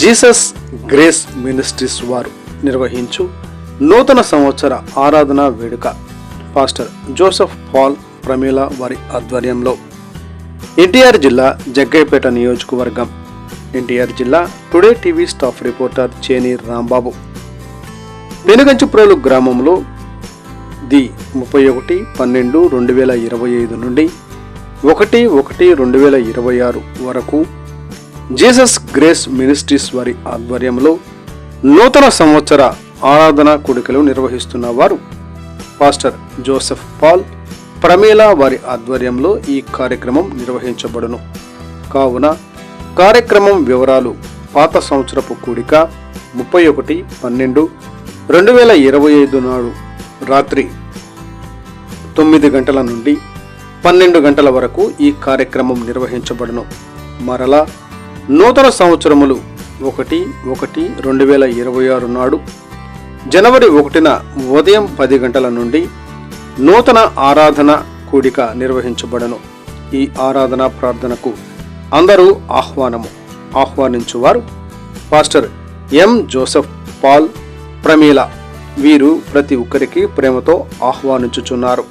Jesus grace ministries వారు నిర్వహించు నూతన సంవత్సర ఆరాధన వేడుక. పాస్టర్ జోసెఫ్ పాల్ ప్రమీల వారి ఆధ్వర్యంలో ఎన్టీఆర్ జిల్లా జగ్గైపేట నియోజకవర్గం. ఎన్టీఆర్ జిల్లా today TV staff reporter చేని Rambabu. Penuganchiprolu గ్రామంలో ది ముప్పై ఒకటి పన్నెండు రెండు వేల ఇరవై ఐదు నుండి ఒకటి ఒకటి రెండు వేల ఇరవై ఆరు వరకు జీసస్ గ్రేస్ మినిస్ట్రీస్ వారి ఆధ్వర్యంలో నూతన సంవత్సర ఆరాధన కూడికలు నిర్వహిస్తున్న వారు పాస్టర్ జోసెఫ్ పాల్ ప్రమీల వారి ఆధ్వర్యంలో ఈ కార్యక్రమం నిర్వహించబడును. కావున కార్యక్రమం వివరాలు పాత సంవత్సరపు కూడిక ముప్పై ఒకటి పన్నెండు రెండు వేల ఇరవై ఐదు నాడు రాత్రి తొమ్మిది గంటల నుండి పన్నెండు గంటల వరకు ఈ కార్యక్రమం నిర్వహించబడును. మరలా నూతన సంవత్సరములు ఒకటి ఒకటి రెండు వేల ఇరవై ఆరు నాడు జనవరి ఒకటిన ఉదయం పది గంటల నుండి నూతన ఆరాధన కూడిక నిర్వహించబడను. ఈ ఆరాధన ప్రార్థనకు అందరూ ఆహ్వానము. ఆహ్వానించువారు pastor M. Joseph Paul Pramila వీరు ప్రతి ఒక్కరికి ప్రేమతో ఆహ్వానించుచున్నారు.